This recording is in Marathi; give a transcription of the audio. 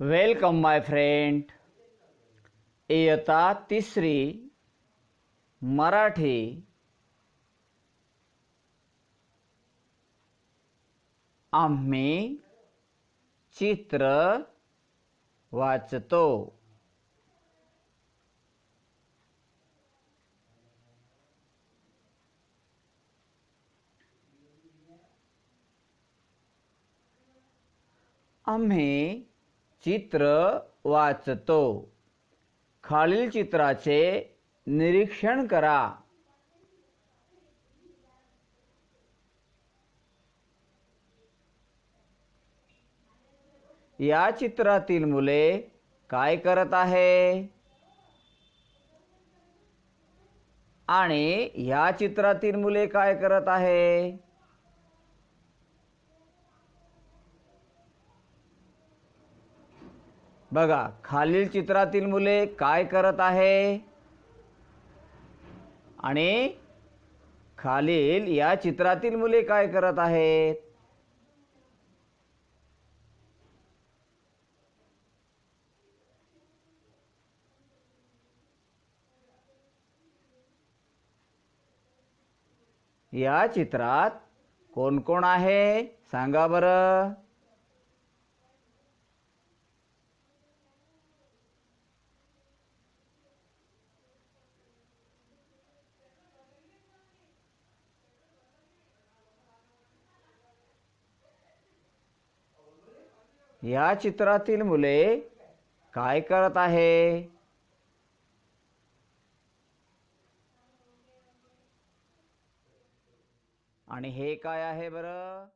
वेलकम माय फ्रेंड इयता तिसरी मराठी. आम्ही चित्र वाचतो. आम्ही चित्र वाचतो. खालील चित्राचे निरीक्षण करा. या चित्रातील मुले काय करत आहे? आणि या चित्रातील मुले काय करत आहे? बघा खालील चित्रातील मुले काय करत आहे? आणि खालील या चित्रातील मुले काय करत आहेत? या चित्रात कोण कोण आहे? सांगा बरं. या चित्रातील मुले काय करत आहे? आणि हे काय आहे बरं?